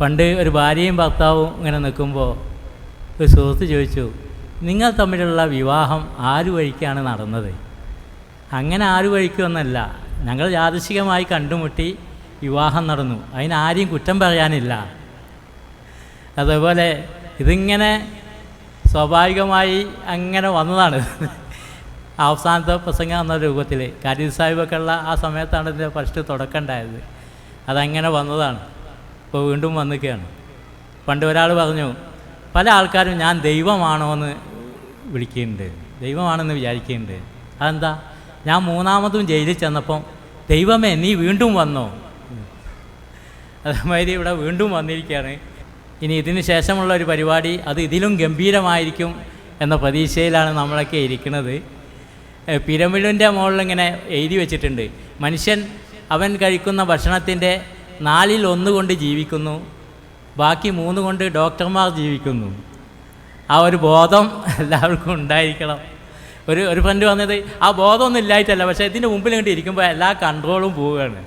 പണ്ട് ഒരു ഭാര്യയും ഭർത്താവും ഇങ്ങനെ നിൽക്കുമ്പോൾ ഒരു സുഹൃത്ത് ചോദിച്ചു നിങ്ങൾ തമ്മിലുള്ള വിവാഹം ആരു വഴിക്കാണ് നടന്നത്? അങ്ങനെ ആരു വഴിക്കൊന്നല്ല ഞങ്ങൾ യാദൃശികമായി കണ്ടുമുട്ടി വിവാഹം നടന്നു. അതിനാരെയും കുറ്റം പറയാനില്ല. അതേപോലെ ഇതിങ്ങനെ സ്വാഭാവികമായി അങ്ങനെ വന്നതാണ്. അവസാനത്തെ പ്രസംഗം എന്ന രൂപത്തിൽ കാര്യം സാഹിബൊക്കെ ഉള്ള ആ സമയത്താണ് ഇതിന്റെ ഫസ്റ്റ് തുടക്കം ഉണ്ടായത്. അതങ്ങനെ വന്നതാണ്. ഇപ്പോൾ വീണ്ടും വന്നിക്കുകയാണ് പണ്ട് ഒരാൾ പറഞ്ഞു പല ആൾക്കാരും ഞാൻ ദൈവമാണോ എന്ന് വിളിക്കുന്നുണ്ട്. ദൈവമാണെന്ന് വിചാരിക്കുന്നുണ്ട്. അതെന്താ? ഞാൻ മൂന്നാമതും ജയിലിൽ ചെന്നപ്പം ദൈവമേ നീ വീണ്ടും വന്നോ? അതേമാതിരി ഇവിടെ വീണ്ടും വന്നിരിക്കുകയാണ്. ഇനി ഇതിന് ശേഷമുള്ള ഒരു പരിപാടി അത് ഇതിലും ഗംഭീരമായിരിക്കും എന്ന പ്രതീക്ഷയിലാണ് നമ്മളൊക്കെ ഇരിക്കുന്നത്. പിരമിഡിന്റെ മുകളിൽ ഇങ്ങനെ എഴുതി വെച്ചിട്ടുണ്ട്. മനുഷ്യൻ അവൻ കഴിക്കുന്ന ഭക്ഷണത്തിന്റെ നാലിൽ ഒന്ന് കൊണ്ട് ജീവിക്കുന്നു. ബാക്കി മൂന്ന് കൊണ്ട് ഡോക്ടർമാർ ജീവിക്കുന്നു. ആ ഒരു ബോധം എല്ലാവർക്കും ഉണ്ടായിരിക്കണം. ഒരു ഒരു ഫ്രണ്ട് വന്നത് ആ ബോധമൊന്നും ഇല്ലായിട്ടല്ല പക്ഷേ ഇതിന്റെ മുമ്പിൽ ഇങ്ങോട്ട് ഇരിക്കുമ്പോൾ എല്ലാ കൺട്രോളും പോവുകയാണ്.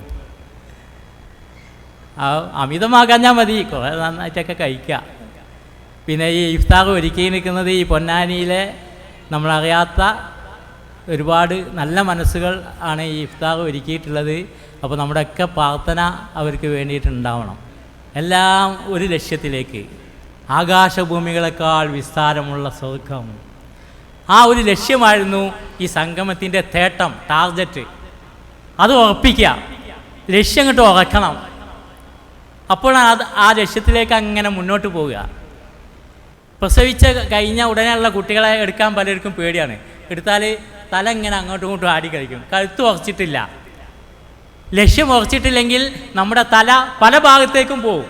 ആ അമിതമാകാഞ്ഞാൽ മതി കുറേ നന്നായിട്ടൊക്കെ കഴിക്കുക. പിന്നെ ഈ ഇഫ്താർ ഒരുക്കി നിൽക്കുന്നത് ഈ പൊന്നാനിയിലെ നമ്മളറിയാത്ത ഒരുപാട് നല്ല മനസ്സുകൾ ആണ് ഈ ഇഫ്താർ ഒരുക്കിയിട്ടുള്ളത്. അപ്പോൾ നമ്മുടെയൊക്കെ പ്രാർത്ഥന അവർക്ക് വേണ്ടിയിട്ടുണ്ടാവണം. എല്ലാം ഒരു ലക്ഷ്യത്തിലേക്ക്. ആകാശഭൂമികളെക്കാൾ വിസ്താരമുള്ള സ്വർഗം. ആ ഒരു ലക്ഷ്യമായിരുന്നു ഈ സംഗമത്തിന്റെ തേട്ടം ടാർഗറ്റ്. അത് ഉറപ്പിക്കുക. ലക്ഷ്യം കിട്ട് ഉറക്കണം. അപ്പോഴാണ് അത് ആ ലക്ഷ്യത്തിലേക്ക് അങ്ങനെ മുന്നോട്ട് പോവുക. പ്രസവിച്ച കഴിഞ്ഞ ഉടനെയുള്ള കുട്ടികളെ എടുക്കാൻ പലർക്കും പേടിയാണ്. എടുത്താൽ തല ഇങ്ങനെ അങ്ങോട്ടും ഇങ്ങോട്ടും ആടി കഴിക്കും കഴുത്ത് ഉറച്ചിട്ടില്ല. ലക്ഷ്യം ഉറച്ചിട്ടില്ലെങ്കിൽ നമ്മുടെ തല പല ഭാഗത്തേക്കും പോകും.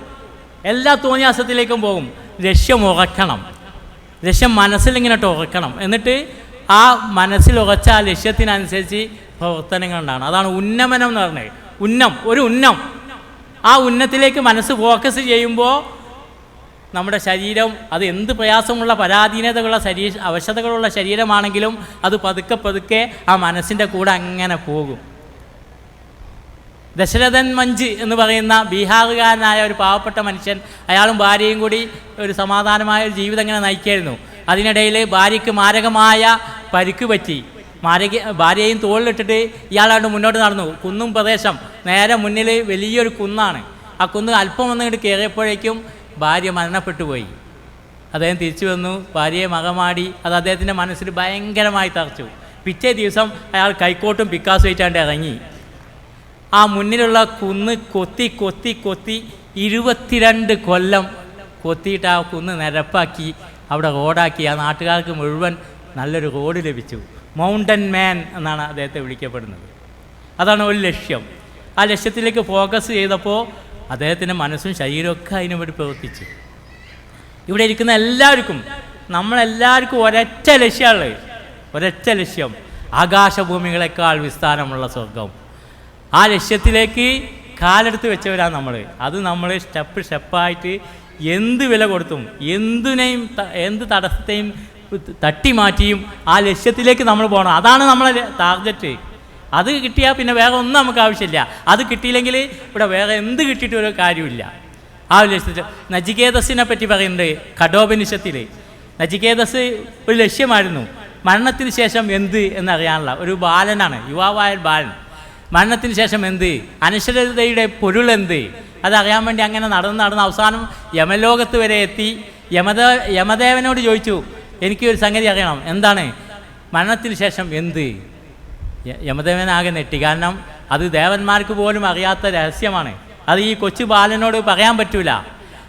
എല്ലാ തോന്നിയാസത്തിലേക്കും പോകും. ലക്ഷ്യം ഉറക്കണം. ലക്ഷ്യം മനസ്സിലിങ്ങനെ ഉറക്കണം. എന്നിട്ട് ആ മനസ്സിൽ ഉറച്ച ആ ലക്ഷ്യത്തിനനുസരിച്ച് പ്രവർത്തനങ്ങൾ ഉണ്ടാണ് അതാണ് ഉന്നമനം എന്ന് പറഞ്ഞത്. ഉന്നം ഒരു ഉന്നം. ആ ഉന്നത്തിലേക്ക് മനസ്സ് ഫോക്കസ് ചെയ്യുമ്പോൾ നമ്മുടെ ശരീരം അത് എന്ത് പ്രയാസമുള്ള പരാധീനതകളുള്ള ശരീര അവശതകളുള്ള ശരീരമാണെങ്കിലും അത് പതുക്കെ പതുക്കെ ആ മനസ്സിന്റെ കൂടെ അങ്ങനെ പോകും. ദശരഥൻ മഞ്ച് എന്ന് പറയുന്ന ബീഹാറുകാരനായ ഒരു പാവപ്പെട്ട മനുഷ്യൻ അയാളും ഭാര്യയും കൂടി ഒരു സമാധാനമായ ഒരു ജീവിതം ഇങ്ങനെ നയിക്കായിരുന്നു. അതിനിടയിൽ ഭാര്യയ്ക്ക് മാരകമായ പരിക്ക് പറ്റി. മാരക ഭാര്യയെയും തോളിലിട്ടിട്ട് ഇയാളായിട്ട് മുന്നോട്ട് നടന്നു. കുന്നും പ്രദേശം നേരെ മുന്നിൽ വലിയൊരു കുന്നാണ്. ആ കുന്ന് അല്പം വന്നിട്ട് കയറിയപ്പോഴേക്കും ഭാര്യ മരണപ്പെട്ടു പോയി. അദ്ദേഹം തിരിച്ചു വന്നു. ഭാര്യയെ മകമാടി. അത് അദ്ദേഹത്തിന്റെ മനസ്സിൽ ഭയങ്കരമായി തറച്ചു പിറ്റേ ദിവസം അയാൾ കൈക്കോട്ടും പിക്കാസ് ആയിട്ടാണ്ട് ഇറങ്ങി. ആ മുന്നിലുള്ള കുന്ന് കൊത്തി കൊത്തി കൊത്തി ഇരുപത്തിരണ്ട് കൊല്ലം കൊത്തിയിട്ട് ആ കുന്ന് നിരപ്പാക്കി അവിടെ റോഡാക്കി. ആ നാട്ടുകാർക്ക് മുഴുവൻ നല്ലൊരു റോഡ് ലഭിച്ചു. മൗണ്ടൻ മാൻ എന്നാണ് അദ്ദേഹത്തെ വിളിക്കപ്പെടുന്നത്. അതാണ് ഒരു ലക്ഷ്യം. ആ ലക്ഷ്യത്തിലേക്ക് ഫോക്കസ് ചെയ്തപ്പോൾ അദ്ദേഹത്തിന്റെ മനസ്സും ശരീരമൊക്കെ അതിനു വേണ്ടി പ്രവർത്തിച്ചു. ഇവിടെ ഇരിക്കുന്ന എല്ലാവർക്കും നമ്മളെല്ലാവർക്കും ഒരൊറ്റ ലക്ഷ്യമുള്ളത് ഒരൊറ്റ ലക്ഷ്യം. ആകാശഭൂമികളെക്കാൾ വിസ്താരമുള്ള സ്വർഗം ആ ലക്ഷ്യത്തിലേക്ക് കാലെടുത്ത് വെച്ചവരാണ് നമ്മൾ അത് നമ്മൾ സ്റ്റെപ്പ് സ്റ്റെപ്പായിട്ട് എന്ത് വില കൊടുത്തും എന്തിനേയും എന്ത് തടസ്സത്തെയും തട്ടി മാറ്റിയും ആ ലക്ഷ്യത്തിലേക്ക് നമ്മൾ പോകണം. അതാണ് നമ്മളെ ടാർഗറ്റ് അത് കിട്ടിയാൽ പിന്നെ വേറെ ഒന്നും നമുക്ക് ആവശ്യമില്ല. അത് കിട്ടിയില്ലെങ്കിൽ ഇവിടെ വേറെ എന്ത് കിട്ടിയിട്ട് ഒരു കാര്യമില്ല. ആ ലക്ഷ്യത്തിൽ. നജികേതസിനെ പറ്റി പറയുന്നുണ്ട് കഠോപനിഷത്തിൽ. നജികേതസ് ഒരു ലക്ഷ്യമായിരുന്നു. മരണത്തിന് ശേഷം എന്ത് എന്നറിയാനുള്ള. ഒരു ബാലനാണ് യുവാവായ ബാലൻ. മരണത്തിന് ശേഷം എന്ത്? അനശ്വരതയുടെ പൊരുൾ എന്ത്? അതറിയാൻ വേണ്ടി അങ്ങനെ നടന്ന് നടന്ന് അവസാനം യമലോകത്ത് വരെ എത്തി. യമദ യമദേവനോട് ചോദിച്ചു എനിക്ക് ഒരു സംഗതി അറിയണം. എന്താണ്? മരണത്തിന് ശേഷം എന്ത്? യമദേവനാകെ നെട്ടി കാരണം അത് ദേവന്മാർക്ക് പോലും അറിയാത്ത രഹസ്യമാണ്. അത് ഈ കൊച്ചു ബാലനോട് പറയാൻ പറ്റൂല.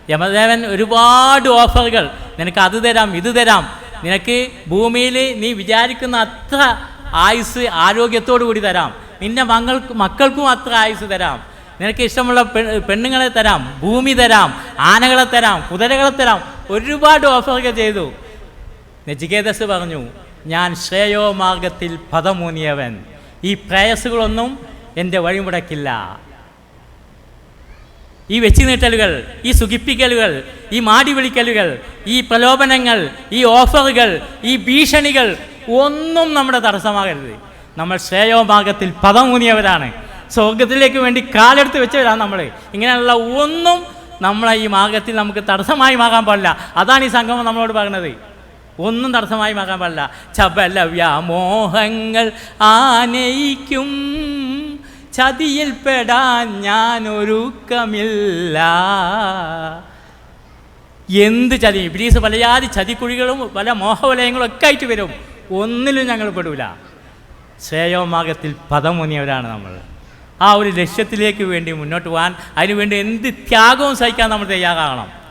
യമദേവൻ ഒരുപാട് ഓഫറുകൾ. നിനക്ക് അത് തരാം ഇത് തരാം. നിനക്ക് ഭൂമിയിൽ നീ വിചാരിക്കുന്ന അത്ര ആയുസ് ആരോഗ്യത്തോടു കൂടി തരാം. നിന്റെ മകൾക്ക് മക്കൾക്കും അത്ര ആയുസ് തരാം. നിനക്ക് ഇഷ്ടമുള്ള പെണ്ണുങ്ങളെ തരാം ഭൂമി തരാം ആനകളെ തരാം കുതിരകളെ തരാം. ഒരുപാട് ഓഫറൊക്കെ ചെയ്തു. നജികേതസ് പറഞ്ഞു ഞാൻ ശ്രേയോ മാർഗത്തിൽ പദമൂന്നിയവൻ. ഈ പ്രേയസുകളൊന്നും എന്റെ വഴിമുടക്കില്ല. ഈ വെച്ചുനീട്ടലുകൾ ഈ സുഖിപ്പിക്കലുകൾ ഈ മാടി വിളിക്കലുകൾ ഈ പ്രലോഭനങ്ങൾ ഈ ഓഫറുകൾ ഈ ഭീഷണികൾ ഒന്നും നമ്മുടെ തടസ്സമാകരുത്. നമ്മൾ ശ്രേയോ പദം പദമൂന്നിയവരാണ് സ്വർഗത്തിലേക്ക് വേണ്ടി കാലെടുത്ത് വെച്ചവരാണ് നമ്മൾ ഇങ്ങനെയുള്ള ഒന്നും നമ്മളെ ഈ മാർഗത്തിൽ നമുക്ക് തടസ്സമായി മാകാൻ പാടില്ല. അതാണ് ഈ സംഗമം നമ്മളോട് പറയുന്നത്. ഒന്നും തടസ്സമായി മാകാൻ പാടില്ല. ചപല വ്യാമോഹങ്ങൾ ആനയിക്കും. ചതിയിൽപ്പെടാൻ ഞാൻ ഒരുക്കമില്ല. എന്ത് ചതി? ഇബ്രീസ് പലയാതി ചതിക്കുഴികളും പല മോഹവലയങ്ങളും ഒക്കെ ആയിട്ട് വരും. ഒന്നിലും ഞങ്ങൾ പെടൂല. ശ്രേയോമാർഗത്തിൽ പദമുനിയവരാണ് നമ്മൾ. ആ ഒരു ലക്ഷ്യത്തിലേക്ക് വേണ്ടി മുന്നോട്ട് പോകാൻ അതിനുവേണ്ടി എന്ത് ത്യാഗവും സഹിക്കാൻ നമ്മൾ തയ്യാറാകണം.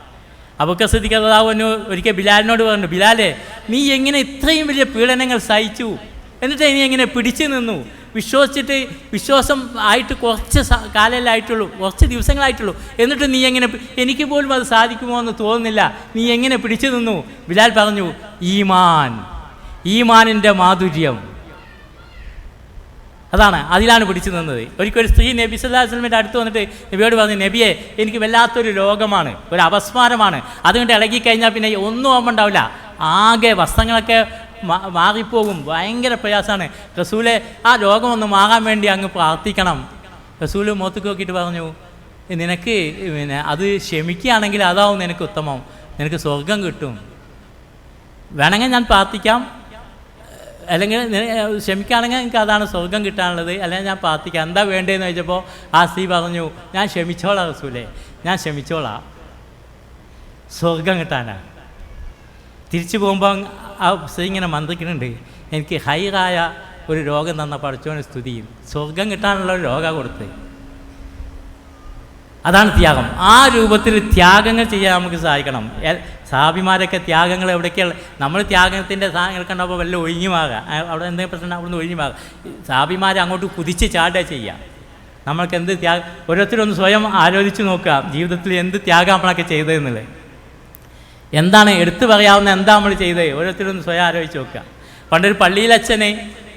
അബുക്ക ശ്രദ്ധിക്കാതാവുന്നു ഒരിക്കൽ ബിലാലിനോട് പറഞ്ഞു ബിലാലെ നീ എങ്ങനെ ഇത്രയും വലിയ പീഡനങ്ങൾ സഹിച്ചു? എന്നിട്ട് നീ എങ്ങനെ പിടിച്ചു നിന്നു? വിശ്വസിച്ചിട്ട് വിശ്വാസം ആയിട്ട് കുറച്ച് കാലമല്ലേ ആയിട്ടുള്ളൂ കുറച്ച് ദിവസങ്ങളായിട്ടുള്ളൂ. എന്നിട്ട് നീ എങ്ങനെ എനിക്ക് പോലും അത് സാധിക്കുമോ എന്ന് തോന്നുന്നില്ല. നീ എങ്ങനെ പിടിച്ചു നിന്നു? ബിലാൽ പറഞ്ഞു ഈമാൻ ഈമാനിന്റെ മാധുര്യം. അതാണ് അതിലാണ് പിടിച്ചു നിന്നത്. ഒരിക്കൽ ഒരു സ്ത്രീ നബി സല്ലാ വസ്ലമിന്റെ അടുത്ത് വന്നിട്ട് നബിയോട് പറഞ്ഞു നബിയെ എനിക്ക് വല്ലാത്തൊരു രോഗമാണ് ഒരു അപസ്മാരമാണ്. അതുകൊണ്ട് ഇളകിക്കഴിഞ്ഞാൽ പിന്നെ ഒന്നും ഓർമ്മ ഉണ്ടാവില്ല. ആകെ വസ്ത്രങ്ങളൊക്കെ മാറിപ്പോകും. ഭയങ്കര പ്രയാസമാണ്. റസൂലെ ആ രോഗമൊന്നും മാറാൻ വേണ്ടി അങ്ങ് പ്രാർത്ഥിക്കണം. റസൂൽ മുഖത്തേക്ക് നോക്കിയിട്ട് പറഞ്ഞു നിനക്ക് പിന്നെ അത് ക്ഷമിക്കുകയാണെങ്കിൽ അതാവും നിനക്ക് ഉത്തമം. നിനക്ക് സ്വർഗം കിട്ടും. വേണമെങ്കിൽ ഞാൻ പ്രാർത്ഥിക്കാം. അല്ലെങ്കിൽ ക്ഷമിക്കുകയാണെങ്കിൽ എനിക്ക് അതാണ് സ്വർഗം കിട്ടാനുള്ളത്. അല്ലെങ്കിൽ ഞാൻ പ്രാർത്ഥിക്കാം. എന്താ വേണ്ടതെന്ന് ചോദിച്ചപ്പോൾ ആ സ്ത്രീ പറഞ്ഞു ഞാൻ ക്ഷമിച്ചോളാം റസൂലേ. ഞാൻ ക്ഷമിച്ചോളാം. സ്വർഗം കിട്ടാനാണ് തിരിച്ചു പോകുമ്പോൾ ആ സ്ത്രീ ഇങ്ങനെ മന്ത്രിക്കുന്നുണ്ട്. എനിക്ക് ഹൈറായ ഒരു രോഗം തന്ന പഠിച്ചോന് സ്തുതിയും. സ്വർഗം കിട്ടാനുള്ള ഒരു രോഗം കൊടുത്ത്. അതാണ് ത്യാഗം. ആ രൂപത്തിൽ ത്യാഗങ്ങൾ ചെയ്യാൻ നമുക്ക് സാധിക്കണം. സാബിമാരൊക്കെ ത്യാഗങ്ങൾ എവിടേക്കാണ് നമ്മൾ ത്യാഗത്തിന്റെ സാധനങ്ങൾ കണ്ടപ്പോൾ വല്ല ഒഴിഞ്ഞു മാകാം അവിടെ എന്തെങ്കിലും പ്രശ്നം അവിടെ ഒഴിഞ്ഞു മാകാം സാബിമാർ അങ്ങോട്ട് കുതിച്ച് ചാടുക ചെയ്യുക നമ്മൾക്ക് എന്ത് ത്യാഗം ഓരോരുത്തരൊന്ന് സ്വയം ആലോചിച്ച് നോക്കുക. ജീവിതത്തിൽ എന്ത് ത്യാഗം നമ്മളൊക്കെ ചെയ്തതെന്നുള്ളത് എന്താണ് എടുത്തു പറയാവുന്ന എന്താ നമ്മൾ ചെയ്തത്? ഓരോരുത്തരൊന്ന് സ്വയം ആലോചിച്ച് നോക്കുക. പണ്ടൊരു പള്ളിയിലച്ഛനെ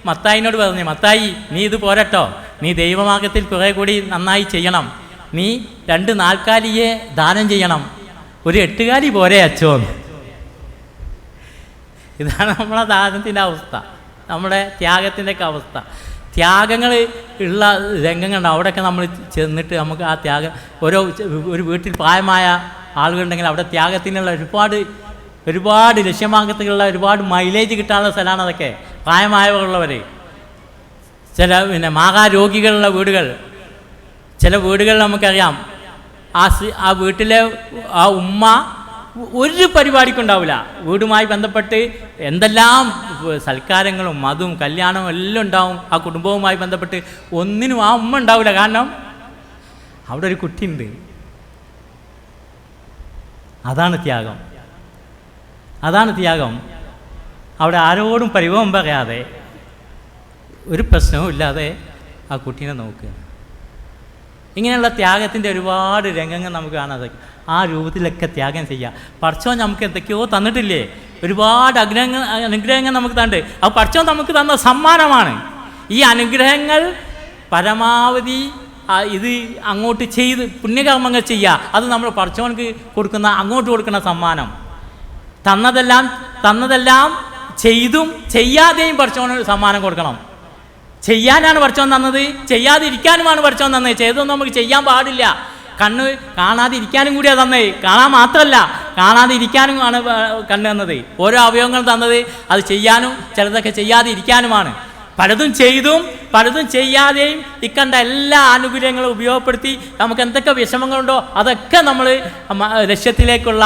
മത്തായിനോട് പറഞ്ഞു മത്തായി നീ ഇത് പോരട്ടോ. നീ ദൈവമാർഗത്തിൽ കുറേ കൂടി നന്നായി ചെയ്യണം. നീ രണ്ട് നാൽക്കാലിയെ ദാനം ചെയ്യണം. ഒരു എട്ടുകാലി പോരെ അച്ചോന്ന് ഇതാണ് നമ്മളെ ദാനത്തിന്റെ അവസ്ഥ. നമ്മുടെ ത്യാഗത്തിന്റെ ഒക്കെ അവസ്ഥ. ത്യാഗങ്ങൾ ഉള്ള രംഗങ്ങളുണ്ട്. അവിടെയൊക്കെ നമ്മൾ ചെന്നിട്ട് നമുക്ക് ആ ത്യാഗം ഓരോ ഒരു വീട്ടിൽ പ്രായമായ ആളുകളുണ്ടെങ്കിൽ അവിടെ ത്യാഗത്തിനുള്ള ഒരുപാട് ഒരുപാട് ലക്ഷ്യമാർഗത്തിലുള്ള ഒരുപാട് മൈലേജ് കിട്ടാനുള്ള സ്ഥലമാണ് അതൊക്കെ. പ്രായമായവരുള്ളവർ. ചില പിന്നെ മാഹാരോഗികളുള്ള വീടുകൾ. ചില വീടുകളിൽ നമുക്കറിയാം ആ ആ വീട്ടിലെ ആ ഉമ്മ ഒരു പരിപാടിക്കും ഉണ്ടാവില്ല വീടുമായി ബന്ധപ്പെട്ട് എന്തെല്ലാം സൽക്കാരങ്ങളും മതും കല്യാണവും എല്ലാം ഉണ്ടാവും. ആ കുടുംബവുമായി ബന്ധപ്പെട്ട് ഒന്നിനും ആ ഉമ്മ ഉണ്ടാവില്ല. കാരണം അവിടെ ഒരു കുട്ടിയുണ്ട്. അതാണ് ത്യാഗം. അതാണ് ത്യാഗം. അവിടെ ആരോടും പരിഭവം പറയാതെ ഒരു പ്രശ്നവും ഇല്ലാതെ ആ കുട്ടീനെ നോക്കുക. ഇങ്ങനെയുള്ള ത്യാഗത്തിന്റെ ഒരുപാട് രംഗങ്ങൾ നമുക്ക് കാണാൻ സാധിക്കും. ആ രൂപത്തിലൊക്കെ ത്യാഗം ചെയ്യുക പഠിച്ചോൻ നമുക്ക് എന്തൊക്കെയോ തന്നിട്ടില്ലേ? ഒരുപാട് അനുഗ്രഹങ്ങൾ അനുഗ്രഹങ്ങൾ നമുക്ക് തണ്ട് അത് പഠിച്ചോൻ നമുക്ക് തന്ന സമ്മാനമാണ്. ഈ അനുഗ്രഹങ്ങൾ പരമാവധി ഇത് അങ്ങോട്ട് ചെയ്ത് പുണ്യകർമ്മങ്ങൾ ചെയ്യുക. അത് നമ്മൾ പഠിച്ചവനക്ക് കൊടുക്കുന്ന അങ്ങോട്ട് കൊടുക്കുന്ന സമ്മാനം. തന്നതെല്ലാം തന്നതെല്ലാം ചെയ്തും ചെയ്യാതെയും പഠിച്ചവന് സമ്മാനം കൊടുക്കണം. ചെയ്യാനാണ് പഠിച്ചോൻ തന്നത് ചെയ്യാതിരിക്കാനുമാണ് പഠിച്ചോൻ തന്നത്. ചെയ്തൊന്നും നമുക്ക് ചെയ്യാൻ പാടില്ല. കണ്ണ് കാണാതിരിക്കാനും കൂടിയാ തന്നത്. കാണാൻ മാത്രമല്ല കാണാതിരിക്കാനും ആണ് കണ്ണ് തന്നത്. ഓരോ അവയവങ്ങൾ തന്നത് അത് ചെയ്യാനും ചിലതൊക്കെ ചെയ്യാതിരിക്കാനുമാണ്. പലതും ചെയ്തും പലതും ചെയ്യാതെയും ഇക്കണ്ട എല്ലാ ആനുകൂല്യങ്ങളും ഉപയോഗപ്പെടുത്തി നമുക്ക് എന്തൊക്കെ വിഷമങ്ങളുണ്ടോ അതൊക്കെ നമ്മൾ ലക്ഷ്യത്തിലേക്കുള്ള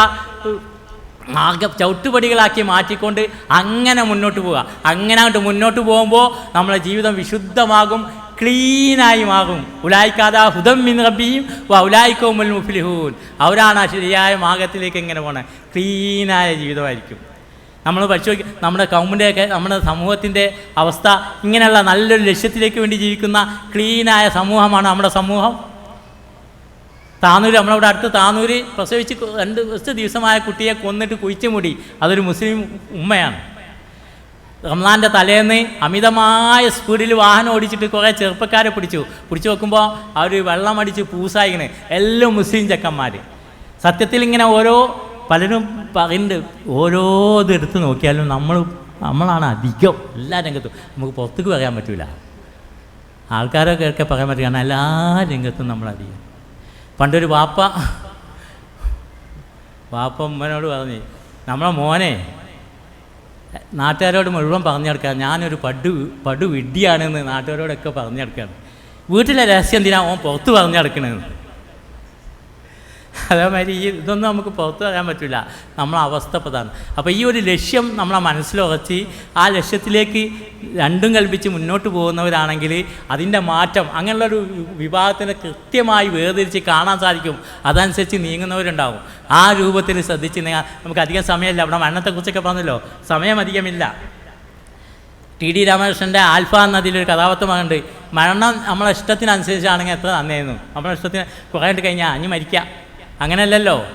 മാർഗ ചവിട്ടുപടികളാക്കി മാറ്റിക്കൊണ്ട് അങ്ങനെ മുന്നോട്ട് പോവുക. അങ്ങനെ അങ്ങോട്ട് മുന്നോട്ട് പോകുമ്പോൾ നമ്മളെ ജീവിതം വിശുദ്ധമാകും ക്ലീനായി മാറും. ഉലായിക്കാതാ ഹുദം മിൻ റബ്ബിയും ഉലായിക്കോമുൽ മുഫ്ലിഹൂൻ. അവരാണ് ആ ശരിയായ മാർഗത്തിലേക്ക് എങ്ങനെ പോണത് ക്ലീനായ ജീവിതമായിരിക്കും. നമ്മൾ പരിശോധിക്കുക നമ്മുടെ കൗമിന്റെയൊക്കെ നമ്മുടെ സമൂഹത്തിന്റെ അവസ്ഥ ഇങ്ങനെയുള്ള നല്ലൊരു ലക്ഷ്യത്തിലേക്ക് വേണ്ടി ജീവിക്കുന്ന ക്ലീനായ സമൂഹമാണ് നമ്മുടെ സമൂഹം. താനൂര് നമ്മളവിടെ അടുത്ത് താനൂര് പ്രസവിച്ച് രണ്ട് കുറച്ച് ദിവസമായ കുട്ടിയെ കൊന്നിട്ട് കുഴിച്ചു അതൊരു മുസ്ലിം ഉമ്മയാണ്. റംസാന്റെ തലേന്ന് അമിതമായ സ്പീഡിൽ വാഹനം ഓടിച്ചിട്ട് കുറേ ചെറുപ്പക്കാരെ പിടിച്ചു. പിടിച്ചു വെക്കുമ്പോൾ അവർ വെള്ളം അടിച്ച് പൂസായിങ്ങനെ എല്ലാം മുസ്ലിം ചെക്കന്മാർ സത്യത്തിൽ ഇങ്ങനെ ഓരോ പലരും പറയുന്നുണ്ട് ഓരോ ഇത് എടുത്ത് നോക്കിയാലും നമ്മൾ നമ്മളാണ് അധികം എല്ലാ രംഗത്തും. നമുക്ക് പുറത്തേക്ക് പറയാൻ പറ്റില്ല ആൾക്കാരൊക്കെ പറയാൻ പറ്റില്ല കാരണം എല്ലാ രംഗത്തും നമ്മളധികം പണ്ടൊരു വാപ്പ വാപ്പ ഉമ്മനോട് പറഞ്ഞു നമ്മളെ മോനെ നാട്ടുകാരോട് മുഴുവൻ പറഞ്ഞു കൊടുക്കുക ഞാനൊരു പടു പടു വിഡ്ഢിയാണെന്ന് നാട്ടുകാരോടൊക്കെ പറഞ്ഞു കൊടുക്കുകയാണ് വീട്ടിലെ രഹസ്യം എന്തിനാ ഓൻ പുറത്ത് പറഞ്ഞു നടക്കണമെന്ന് അതേമാതിരി ഈ ഇതൊന്നും നമുക്ക് പുറത്ത് പറയാൻ പറ്റില്ല നമ്മളെ അവസ്ഥ പ്രധാനം. അപ്പോൾ ഈ ഒരു ലക്ഷ്യം നമ്മളെ മനസ്സിലുറച്ച് ആ ലക്ഷ്യത്തിലേക്ക് രണ്ടും കൽപ്പിച്ച് മുന്നോട്ട് പോകുന്നവരാണെങ്കിൽ അതിന്റെ മാറ്റം അങ്ങനെയുള്ളൊരു വിഭാഗത്തിനെ കൃത്യമായി വേർതിരിച്ച് കാണാൻ സാധിക്കും. അതനുസരിച്ച് നീങ്ങുന്നവരുണ്ടാവും. ആ രൂപത്തിൽ ശ്രദ്ധിച്ച് നമുക്ക് അധികം സമയമില്ല. അവിടെ മരണത്തെക്കുറിച്ചൊക്കെ പറഞ്ഞല്ലോ. സമയം അധികമില്ല. ടി ഡി രാമകൃഷ്ണന്റെ ആൽഫ എന്നതിലൊരു കഥാപാത്രമുണ്ട് മരണം നമ്മളെ ഇഷ്ടത്തിനനുസരിച്ചാണെങ്കിൽ എത്ര നന്നായിരുന്നു നമ്മളെ ഇഷ്ടത്തിന് കുറേ കഴിഞ്ഞാൽ അഞ്ഞ് മരിക്കുക അങ്ങനെയല്ലല്ലോ.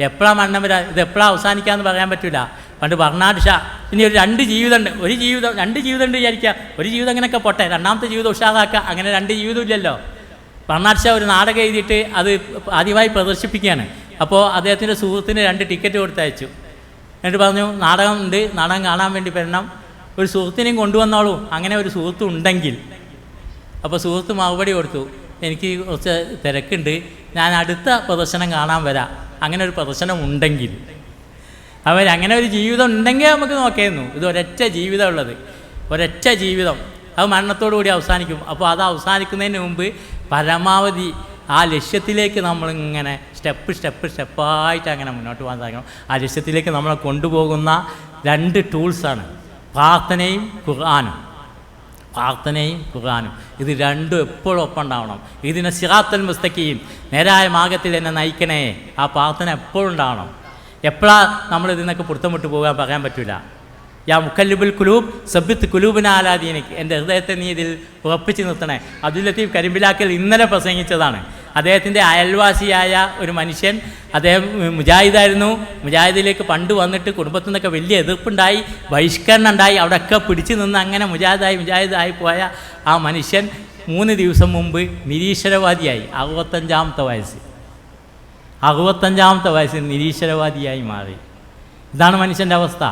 എപ്പോഴാണ് മരണം വരാ? ഇത് എപ്പോഴാണ് അവസാനിക്കാന്ന് പറയാൻ പറ്റില്ല പണ്ട് ബർണാഡ് ഇനി ഒരു രണ്ട് ജീവിതമുണ്ട് ഒരു ജീവിതം രണ്ട് ജീവിതമുണ്ട് വിചാരിക്കുക ഒരു ജീവിതം അങ്ങനെയൊക്കെ പോട്ടെ. രണ്ടാമത്തെ ജീവിതം ഉഷാറാക്കുക അങ്ങനെ രണ്ട് ജീവിതം ഇല്ലല്ലോ. ബർണാഡ് ഒരു നാടകം എഴുതിയിട്ട് അത് ആദ്യമായി പ്രദർശിപ്പിക്കുകയാണ്. അപ്പോൾ അദ്ദേഹത്തിന്റെ സുഹൃത്തിന് രണ്ട് ടിക്കറ്റ് കൊടുത്തയച്ചു. എന്നിട്ട് പറഞ്ഞു നാടകം ഉണ്ട്. നാടകം കാണാൻ വേണ്ടി വരണം. ഒരു സുഹൃത്തിനെയും കൊണ്ടുവന്നോളൂ. അങ്ങനെ ഒരു സുഹൃത്തുണ്ടെങ്കിൽ. അപ്പോൾ സുഹൃത്ത് മറുപടി കൊടുത്തു. എനിക്ക് കുറച്ച് തിരക്കുണ്ട്. ഞാൻ അടുത്ത പ്രദർശനം കാണാൻ വരാം. അങ്ങനെ ഒരു പ്രദർശനം ഉണ്ടെങ്കിൽ. അവർ അങ്ങനെ ഒരു ജീവിതം ഉണ്ടെങ്കിൽ നമുക്ക് നോക്കിയിരുന്നു. ഇത് ഒരൊറ്റ ജീവിതം ഉള്ളത്. ഒരൊറ്റ ജീവിതം. അത് മരണത്തോടു കൂടി അവസാനിക്കും. അപ്പോൾ അത് അവസാനിക്കുന്നതിന് മുമ്പ് പരമാവധി ആ ലക്ഷ്യത്തിലേക്ക് നമ്മളിങ്ങനെ സ്റ്റെപ്പ് സ്റ്റെപ്പ് സ്റ്റെപ്പായിട്ട് അങ്ങനെ മുന്നോട്ട് പോകാൻ സാധിക്കണം ആ ലക്ഷ്യത്തിലേക്ക് നമ്മളെ കൊണ്ടുപോകുന്ന രണ്ട് ടൂൾസാണ്. പ്രാർത്ഥനയും ഖുർആാനും. പ്രാർത്ഥനയും ഖുർആാനും. ഇത് രണ്ടും എപ്പോഴും ഒപ്പം ഉണ്ടാവണം ഇതിനെ സിറാത്തൽ മുസ്തക്കിയും നേരായ മാർഗത്തിൽ എന്നെ നയിക്കണേ. ആ പ്രാർത്ഥന എപ്പോഴും ഉണ്ടാവണം. എപ്പോഴാണ് നമ്മൾ ഇതിനൊക്കെ പുറത്തുമുട്ട് പോകാൻ പറയാൻ പറ്റില്ല യാ മുക്കല്ലുബുൽ കുലൂബ് സബിത്ത് കുലൂബിനാലാദീനിക്ക് എന്റെ ഹൃദയത്തെ നീ ഇതിൽ ഉറപ്പിച്ച് നിർത്തണേ. അബ്ദുൽ ലത്തീഫ് കരിമ്പിലാക്കൽ ഇന്നലെ പ്രസംഗിച്ചതാണ്. അദ്ദേഹത്തിന്റെ അയൽവാസിയായ ഒരു മനുഷ്യൻ. അദ്ദേഹം മുജാഹിദായിരുന്നു. മുജാഹിദിലേക്ക് പണ്ട് വന്നിട്ട് കുടുംബത്തിൽ നിന്നൊക്കെ വലിയ എതിർപ്പുണ്ടായി. ബഹിഷ്കരണം ഉണ്ടായി അവിടെയൊക്കെ പിടിച്ചു നിന്ന് അങ്ങനെ മുജാഹിദായി മുജാഹിദായി പോയ ആ മനുഷ്യൻ മൂന്ന് ദിവസം മുമ്പ് നിരീശ്വരവാദിയായി. അറുപത്തഞ്ചാമത്തെ വയസ്സ്. അറുപത്തഞ്ചാമത്തെ വയസ്സിൽ നിരീശ്വരവാദിയായി മാറി. ഇതാണ് മനുഷ്യന്റെ അവസ്ഥ.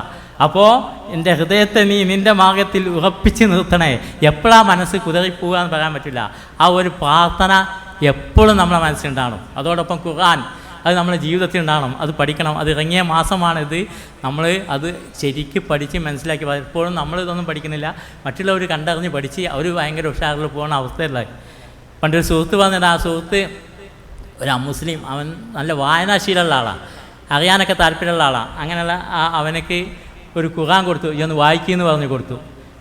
അപ്പോൾ എന്റെ ഹൃദയത്തെ നീ നിന്റെ മാർഗത്തിൽ ഉറപ്പിച്ച് നിർത്തണേ. എപ്പോഴാണ് മനസ്സ് കുതറിപ്പോകാൻ പറയാൻ പറ്റില്ല. ആ ഒരു പ്രാർത്ഥന എപ്പോഴും നമ്മളെ മനസ്സിലുണ്ടാകണം അതോടൊപ്പം ഖുർആൻ അത് നമ്മുടെ ജീവിതത്തിൽ ഉണ്ടാകണം അത് പഠിക്കണം. അത് ഇറങ്ങിയ മാസമാണിത്. നമ്മൾ അത് ശരിക്ക് പഠിച്ച് മനസ്സിലാക്കി. പലപ്പോഴും നമ്മൾ ഇതൊന്നും പഠിക്കുന്നില്ല. മറ്റുള്ളവർ കണ്ടറിഞ്ഞ് പഠിച്ച് അവർ ഭയങ്കര ഉഷാറിൽ പോകുന്ന അവസ്ഥയല്ല? പണ്ടൊരു സുഹൃത്ത് പറഞ്ഞിട്ട് ആ സുഹൃത്ത് ഒരു അമുസ്ലിം അവൻ നല്ല വായനാശീലമുള്ള ആളാണ്. അറിയാനൊക്കെ താല്പര്യമുള്ള ആളാണ്. അങ്ങനെയുള്ള ആ അവനക്ക് ഒരു ഖുർആൻ കൊടുത്തു. ഇതൊന്ന് വായിക്കുമെന്ന് പറഞ്ഞു കൊടുത്തു.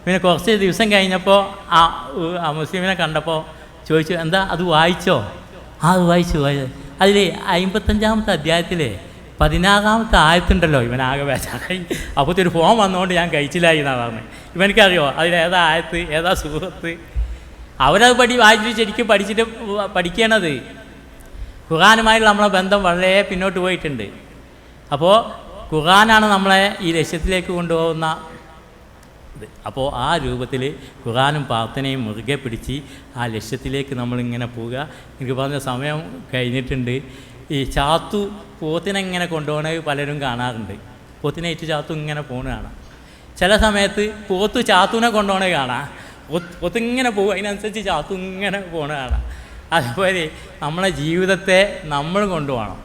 പിന്നെ കുറച്ച് ദിവസം കഴിഞ്ഞപ്പോൾ ആ മുസ്ലിമിനെ കണ്ടപ്പോൾ ചോദിച്ചു എന്താ അത് വായിച്ചോ? ആ അത് വായിച്ചു അതിൽ അമ്പത്തഞ്ചാമത്തെ അധ്യായത്തിലെ പതിനാറാമത്തെ ആയത്തുണ്ടല്ലോ ഇവൻ ആകെ വേശായി അപ്പോഴത്തെ ഒരു ഫോം വന്നുകൊണ്ട് ഞാൻ കഴിച്ചില്ലായി എന്നാണ് പറഞ്ഞത് ഇവനക്കറിയോ അതിലേതാ ആയത്ത് ഏതാ സുഹൃത്ത്? അവരത് പഠി വായിച്ചിട്ട് ശരിക്കും പഠിച്ചിട്ട് പഠിക്കണത്. ഖുർആാനുമായുള്ള നമ്മളെ ബന്ധം വളരെ പിന്നോട്ട് പോയിട്ടുണ്ട്. അപ്പോൾ ഖുർആനാണ് നമ്മളെ ഈ ലക്ഷ്യത്തിലേക്ക് കൊണ്ടുപോകുന്ന ഇത്. അപ്പോൾ ആ രൂപത്തിൽ ഖുറാനും പ്രാർത്ഥനയും മുറുകെ പിടിച്ച് ആ ലക്ഷ്യത്തിലേക്ക് നമ്മളിങ്ങനെ പോവുക. എനിക്ക് പറഞ്ഞ സമയം കഴിഞ്ഞിട്ടുണ്ട്. ഈ ചാത്തു പോത്തിനെ ഇങ്ങനെ കൊണ്ടുപോകണത് പലരും കാണാറുണ്ട്. പോത്തിനെ ഏറ്റ് ചാത്തു ഇങ്ങനെ പോണ ചില സമയത്ത് പോത്ത് ചാത്തുവിനെ കൊണ്ടുപോകണത് കാണാം. പോത്ത് ഇങ്ങനെ പോകും അതിനനുസരിച്ച് ചാത്തു ഇങ്ങനെ പോണ കാണാം. അതുപോലെ നമ്മളെ ജീവിതത്തെ നമ്മൾ കൊണ്ടുപോകണം.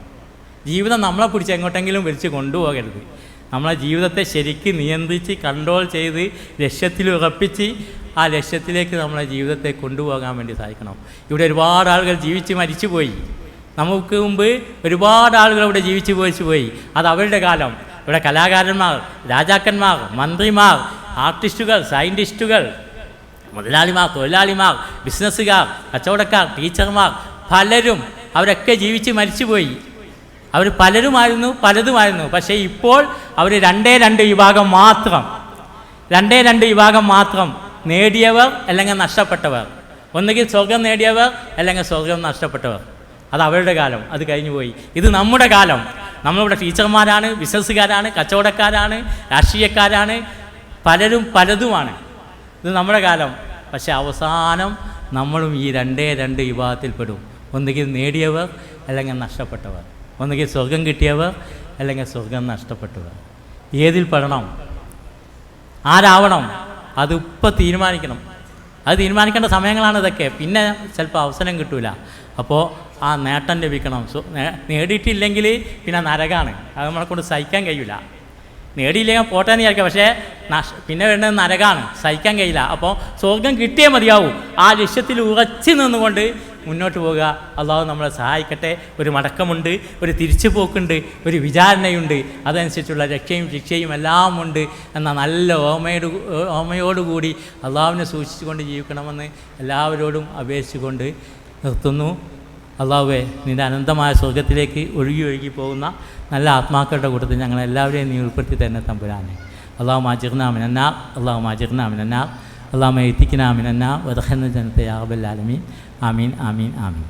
ജീവിതം നമ്മളെ പിടിച്ച് എങ്ങോട്ടെങ്കിലും വലിച്ച് കൊണ്ടുപോകരുത്. നമ്മളെ ജീവിതത്തെ ശരിക്ക് നിയന്ത്രിച്ച് കൺട്രോൾ ചെയ്ത് ലക്ഷ്യത്തിൽ ഉറപ്പിച്ച് ആ ലക്ഷ്യത്തിലേക്ക് നമ്മളെ ജീവിതത്തെ കൊണ്ടുപോകാൻ വേണ്ടി സാധിക്കണം ഇവിടെ ഒരുപാട് ആളുകൾ ജീവിച്ച് മരിച്ചുപോയി. നമുക്ക് മുമ്പ് ഒരുപാട് ആളുകൾ ഇവിടെ ജീവിച്ച് പോയിച്ചു പോയി അത് അവരുടെ കാലം. ഇവിടെ കലാകാരന്മാർ രാജാക്കന്മാർ മന്ത്രിമാർ ആർട്ടിസ്റ്റുകൾ സയന്റിസ്റ്റുകൾ മുതലാളിമാർ തൊഴിലാളിമാർ ബിസിനസ്സുകാർ കച്ചവടക്കാർ ടീച്ചർമാർ പലരും അവരൊക്കെ ജീവിച്ച് മരിച്ചുപോയി. അവർ പലരുമായിരുന്നു പലതുമായിരുന്നു. പക്ഷേ ഇപ്പോൾ അവർ രണ്ടേ രണ്ട് വിഭാഗം മാത്രം രണ്ടേ രണ്ട് വിഭാഗം മാത്രം നേടിയവർ അല്ലെങ്കിൽ നഷ്ടപ്പെട്ടവർ. ഒന്നുകിൽ സ്വർഗം നേടിയവർ അല്ലെങ്കിൽ സ്വർഗം നഷ്ടപ്പെട്ടവർ. അത് അവരുടെ കാലം അത് കഴിഞ്ഞു പോയി. ഇത് നമ്മുടെ കാലം. നമ്മളിവിടെ ടീച്ചർമാരാണ് ബിസിനസ്സുകാരാണ് കച്ചവടക്കാരാണ് രാഷ്ട്രീയക്കാരാണ് പലരും പലതുമാണ്. ഇത് നമ്മുടെ കാലം. പക്ഷെ അവസാനം നമ്മളും ഈ രണ്ടേ രണ്ട് വിഭാഗത്തിൽപ്പെടും. ഒന്നുകിൽ നേടിയവർ അല്ലെങ്കിൽ നഷ്ടപ്പെട്ടവർ. ഒന്നുകിൽ സ്വർഗം കിട്ടിയവർ അല്ലെങ്കിൽ സ്വർഗം നഷ്ടപ്പെട്ടവർ. ഏതിൽ പെടണം? ആരാവണം? അത് ഇപ്പം തീരുമാനിക്കണം. അത് തീരുമാനിക്കേണ്ട സമയങ്ങളാണ് ഇതൊക്കെ. പിന്നെ ചിലപ്പോൾ അവസരം കിട്ടൂല. അപ്പോൾ ആ നേട്ടം ലഭിക്കണം. നേടിയിട്ടില്ലെങ്കിൽ പിന്നെ നരകാണ്. അത് നമ്മളെ കൊണ്ട് സഹിക്കാൻ കഴിയില്ല നേടിയില്ലെങ്കിൽ പോട്ടെ വിചാരിക്കാം. പക്ഷേ നഷ് പിന്നെ വേണ്ടത് നരകാണ്. സഹിക്കാൻ കഴിയില്ല. അപ്പോൾ സ്വർഗം കിട്ടിയേ മതിയാവും. ആ ലക്ഷ്യത്തിൽ ഉറച്ചു നിന്നുകൊണ്ട് മുന്നോട്ട് പോകുക അള്ളാഹു നമ്മളെ സഹായിക്കട്ടെ. ഒരു മടക്കമുണ്ട് ഒരു തിരിച്ചു പോക്കുണ്ട് ഒരു വിചാരണയുണ്ട്. അതനുസരിച്ചുള്ള രക്ഷയും ശിക്ഷയും എല്ലാം ഉണ്ട് എന്ന നല്ല ഓമയോട് ഓമയോടുകൂടി അള്ളാഹുവിനെ സൂക്ഷിച്ചുകൊണ്ട് ജീവിക്കണമെന്ന് എല്ലാവരോടും അപേക്ഷിച്ചുകൊണ്ട് നിർത്തുന്നു. അള്ളാഹുവെ നിന്റെ അനന്തമായ സ്വർഗത്തിലേക്ക് ഒഴുകി ഒഴുകി പോകുന്ന നല്ല ആത്മാക്കളുടെ കൂട്ടത്തിൽ ഞങ്ങളെല്ലാവരെയും നീ ഉൾപ്പെടുത്തി തന്നെ തമ്പുരാനെ. അള്ളാഹു മാജിർനാമിനാ അള്ളാഹു اللهم ائتكنا من النار ودخلنا الجنة يا رب العالمين. آمين آمين آمين.